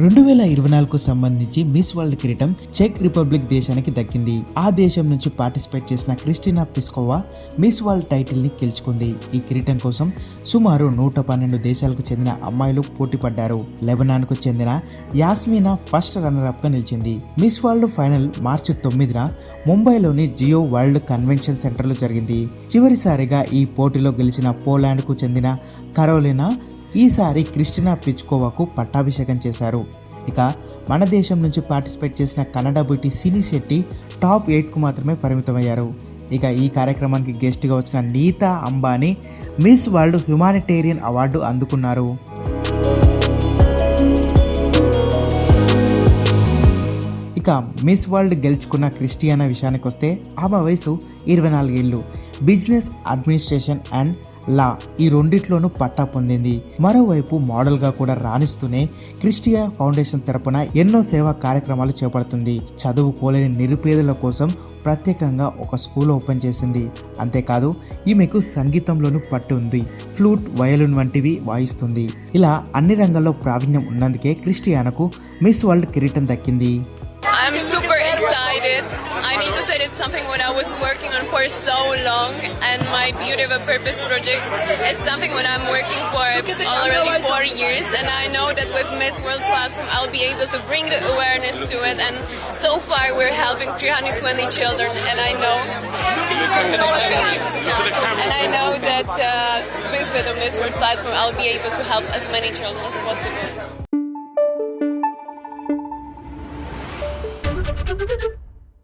రెండు వేల ఇరవై నాలుగుకు సంబంధించి మిస్ వరల్డ్ కిరీటం చెక్ రిపబ్లిక్ దేశానికి దక్కింది. ఆ దేశం నుంచి పార్టిసిపేట్ చేసిన క్రిస్టినా పిస్కోవా మిస్ వరల్డ్ టైటిల్ని గెలుచుకుంది. ఈ కిరీటం కోసం సుమారు నూట పన్నెండు దేశాలకు చెందిన అమ్మాయిలు పోటీ పడ్డారు లెబనాన్కు చెందిన యాస్మినా ఫస్ట్ రన్నర్ అప్గా నిలిచింది. మిస్ వరల్డ్ ఫైనల్ మార్చి తొమ్మిదిన ముంబైలోని జియో వరల్డ్ కన్వెన్షన్ సెంటర్లో జరిగింది. చివరిసారిగా ఈ పోటీలో గెలిచిన పోలాండ్కు చెందిన కరోలినా ఈసారి క్రిస్టినా పిచ్కోవాకు పట్టాభిషేకం చేశారు. ఇక మన దేశం నుంచి పార్టిసిపేట్ చేసిన కన్నడ బ్యూటీ సినీ శెట్టి టాప్ ఎయిట్కు మాత్రమే పరిమితమయ్యారు. ఇక ఈ కార్యక్రమానికి గెస్ట్గా వచ్చిన Nita Ambani miss world humanitarian award అందుకున్నారు. ఇక మిస్ వరల్డ్ గెలుచుకున్న క్రిస్టియానా విషయానికి వస్తే ఆమె వయసు ఇరవై నాలుగేళ్ళు. బిజినెస్ అడ్మినిస్ట్రేషన్ అండ్ లా ఈ రెండిట్లోనూ పట్టా పొందింది. మరోవైపు మోడల్గా కూడా రాణిస్తూనే క్రిస్టియా ఫౌండేషన్ తరపున ఎన్నో సేవా కార్యక్రమాలు చేపడుతుంది. చదువుకోలేని నిరుపేదల కోసం ప్రత్యేకంగా ఒక స్కూల్ ఓపెన్ చేసింది. అంతేకాదు ఈమెకు సంగీతంలోనూ పట్టు ఉంది. ఫ్లూట్ వయలిన్ వంటివి వాయిస్తుంది. ఇలా అన్ని రంగాల్లో ప్రావీణ్యం ఉన్నందుకే క్రిస్టియానకు మిస్ వరల్డ్ కిరీటం దక్కింది. I'm super excited. I need to say it's something what I was working on for so long, and my Beauty of a Purpose project is something what I'm working for already four years, and I know that with Miss World platform I'll be able to bring the awareness to it. And so far we're helping 320 children, and I know, and I know that uh, with the Miss World platform I'll be able to help as many children as possible. Thank you.